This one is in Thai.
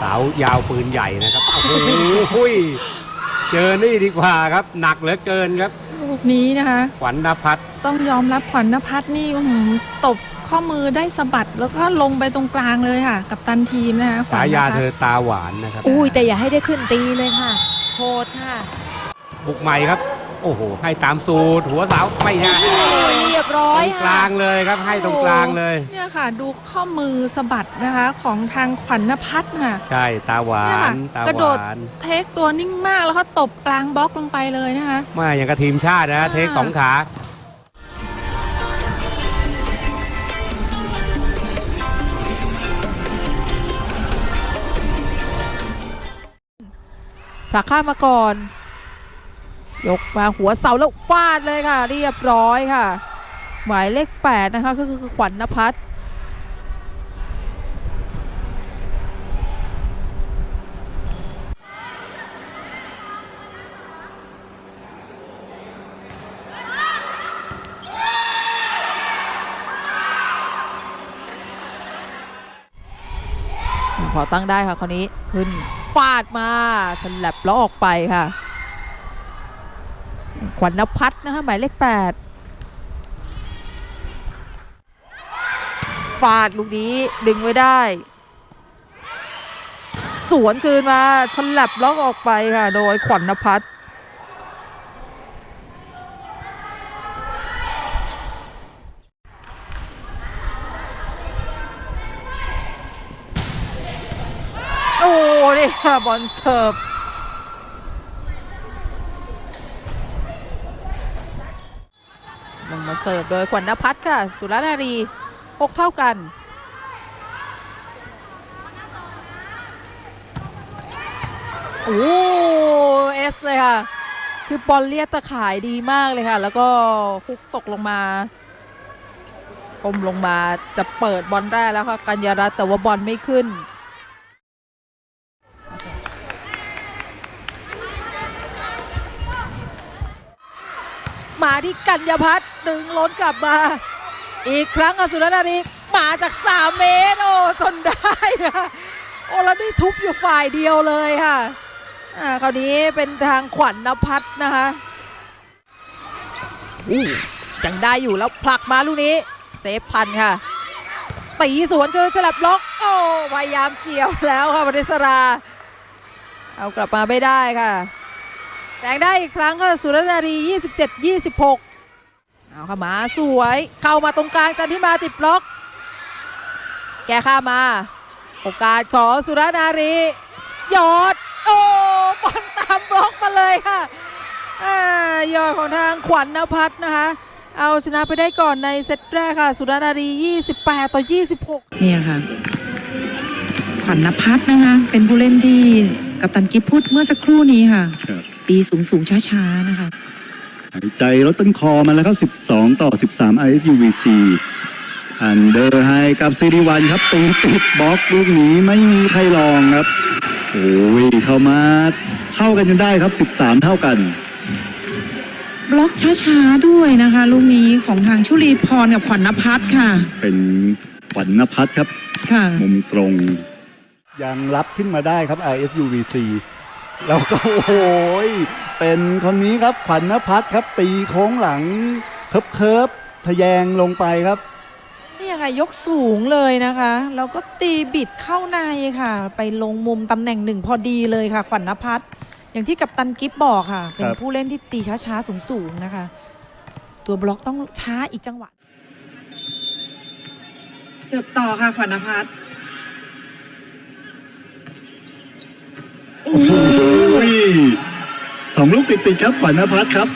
สาวยาวปืนใหญ่นะครับโอ้โหเจอนี่ดีกว่าครับ หนักเหลือเกินครับลูกนี้นะคะ ขวัญนภัทรต้องยอมรับขวัญนภัทรนี่อื้อหือตบข้อมือได้สะบัดแล้วก็ลงไปตรงกลางเลยค่ะ กับตันทีมนะคะขวัฉาญนยาภัทรเธอตาหวานนะครับอุ้ยแต่อย่าให้ได้ขึ้นตีเลยค่ะโหดค่ะบุกใหม่ครับ โอ้โห ให้ตามสูตรหัวเสาไม่ใช่โอ้ ยเรียบร้อตรยงกค่ะลางเลยครับให้ตรงกลางเลย เนี่ยค่ะ ดูข้อมือสะบัดนะคะของทางขวัญนภัทรค่ะ ใช่ตาหวาเนี่ยค่ะนตากระโดหดวานเทคตัวนิ่งมากแล้วก็ตบกลางบล็อกลงไปเลยนะคะมาอย่างกับทีมชาตินะเทคสองขาผลักข้ามมาก่อน ยกมาหัวเสาแล้วฟาดเลยค่ะ เรียบร้อยค่ะ หมายเลข8นะคะก็คือขวัญนภัสพอตั้งได้ค่ะคราวนี้ขึ้นฟาดมาสลับแล้วออกไปค่ะ ขวัญนภัสนะคะหมายเลข8 ฟาดลูกนี้ดึงไว้ได้ สวนคืนมาฉลับล็อกออกไปค่ะ โดยขวัญนพัฒน์โอ้นี่ค่ะบอลเสิร์ฟลงมาเสิร์ฟโดยขวัญนพัฒน์ค่ะ สุรนารี หกเท่ากัน โอ้เอสเลยค่ะ คือบอลเลียตะขายดีมากเลยค่ะ แล้วก็คุกตกลงมาก้มลงมาจะเปิดบอลแรกแล้วค่ะ กัญญารัตน์แต่ว่าบอลไม่ขึ้นมาที่กัญญาพัฒน์ดึงล้นกลับมา อีกครั้งอสุรนารีมาจาก 3 เมตรโอ้จนได้ค่ะโอ้แล้วนี่ทุบอยู่ฝ่ายเดียวเลยค่ะอ่าคราวนี้เป็นทางขวัญนภัทรนะคะอู้ยังได้อยู่แล้วผลักมาลูกนี้เซฟทันค่ะตีสวนคือฉลับล็อกโอ้พยายามเกี่ยวแล้วค่ะบริสรา เอากลับมาไม่ได้ค่ะแซงได้อีกครั้งค่ะสุรนารี 27 26 เอาค่ะมาสวยเข้ามาตรงกลางจันทิมาติดบล็อก แกข้ามมา โอกาสของสุรนารียอด โอ้บอลตามบล็อกมาเลยค่ะอ่ายอดของทางขวัญนภัทรนะคะ เอาชนะไปได้ก่อนในเซตแรกค่ะ สุรนารี 28 ต่อ 26 เนี่ยค่ะ ขวัญนภัทรนะคะ เป็นผู้เล่นที่กัปตันกิฟพูดเมื่อสักครู่นี้ค่ะครับตีสูงสูงๆช้าๆ นะคะ หายใจลดต้นคอมาแล้วครับ 12 ต่อ 13 ISUVC อันเดอร์ให้กับซีรีวันครับตีติดบล็อกลูกนี้ไม่มีใครลองครับ โอ้ยเข้ามาเท่ากันจนได้ครับ 13 เท่ากัน บล็อกช้าๆด้วยนะคะ ลูกนี้ของทางชุลีพรกับขวัญนภัทรค่ะ เป็นขวัญนพัฒน์ครับ ค่ะ มุมตรง ยังรับขึ้นมาได้ครับ ISUVC แล้วก็โอ้โหยเป็นคนนี้ครับขวัญนพัฒน์ครับ ตีโค้งหลังเคิบเคิบๆทะแยงลงไปครับเนี่ยค่ะยกสูงเลยนะคะแล้วก็ตีบิดเข้าในค่ะ ไปลงมุมตำแหน่งหนึ่งพอดีเลยค่ะ ขวัญนภัทรอย่างที่กัปตันกิฟบอกค่ะ เป็นครับผู้เล่นที่ตีช้าๆสูงๆนะคะ ตัวบล็อกต้องช้าอีกจังหวะเสิร์ฟต่อค่ะขวัญนภัทร สองลูกติดๆครับขวัญนภัทครับ